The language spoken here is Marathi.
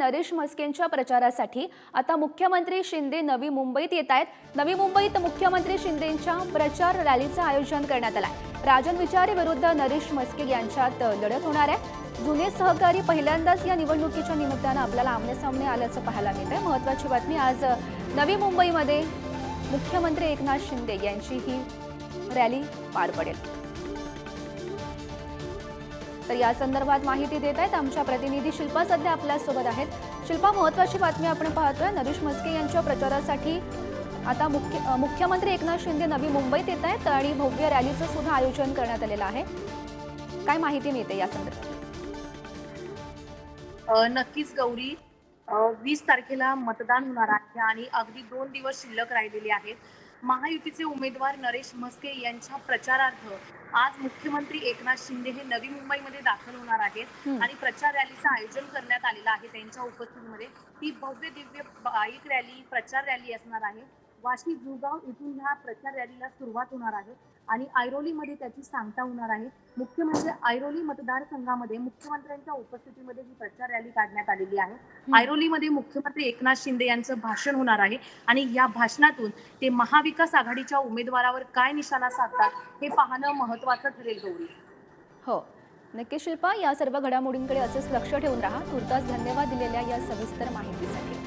नरेश म्हस्केंच्या प्रचारासाठी आता मुख्यमंत्री शिंदे नवी मुंबईत येत आहेत. नवी मुंबईत मुख्यमंत्री शिंदेंच्या प्रचार रॅलीचं आयोजन करण्यात आलं आहे राजन विचारे विरुद्ध नरेश म्हस्के यांच्यात लढत होणार आहे. जुने सहकारी पहिल्यांदाच या निवडणुकीच्या निमित्तानं आपल्याला आमनेसामने आल्याचं पाहायला मिळत आहे महत्वाची बातमी आज नवी मुंबईमध्ये मुख्यमंत्री एकनाथ शिंदे यांची ही रॅली पार पडेल. तर या संदर्भात माहिती देत आहेत आमच्या प्रतिनिधी शिल्पा सध्या आपल्यासोबत आहेत. शिल्पा महत्वाची बातमी आपण पाहतोय. नरेश म्हस्के यांच्या प्रचारासाठी आता मुख्य मुख्यमंत्री एकनाथ शिंदे नवी मुंबईत येत आहेत आणि भव्य रॅलीचं सुद्धा आयोजन करण्यात आलेलं आहे. काय माहिती मिळते या संदर्भात? नक्कीच गौरी. वीस तारखेला मतदान होणार आहे आणि अगदी दोन दिवस शिल्लक राहिलेले आहेत. महायुतीचे उमेदवार नरेश म्हस्के यांच्या प्रचारार्थ आज मुख्यमंत्री एकनाथ शिंदे हे नवी मुंबईमध्ये दाखल होणार आहेत. आणि प्रचार रॅलीचं आयोजन करण्यात आलेलं आहे. त्यांच्या उपस्थितीमध्ये ही भव्य दिव्य बाईक रॅली प्रचार रॅली असणार आहे. वाशी जुगाव इथून ह्या प्रचार रॅलीला सुरुवात होणार आहे आणि ऐरोलीमध्ये त्याची सांगता होणार आहे. मुख्य म्हणजे ऐरोली मतदारसंघामध्ये मुख्यमंत्र्यांच्या उपस्थितीमध्ये ही प्रचार रॅली काढण्यात आलेली आहे. ऐरोलीमध्ये मुख्यमंत्री एकनाथ शिंदे यांचं भाषण होणार आहे आणि या भाषणातून ते महाविकास आघाडीच्या उमेदवारावर काय निशाणा साधतात हे पाहणं महत्वाचं ठरेल गौरी. हो. नक्की शिल्पा या सर्व घडामोडींकडे असेच लक्ष ठेवून राहा. तुर्तास धन्यवाद दिलेल्या या सविस्तर माहितीसाठी.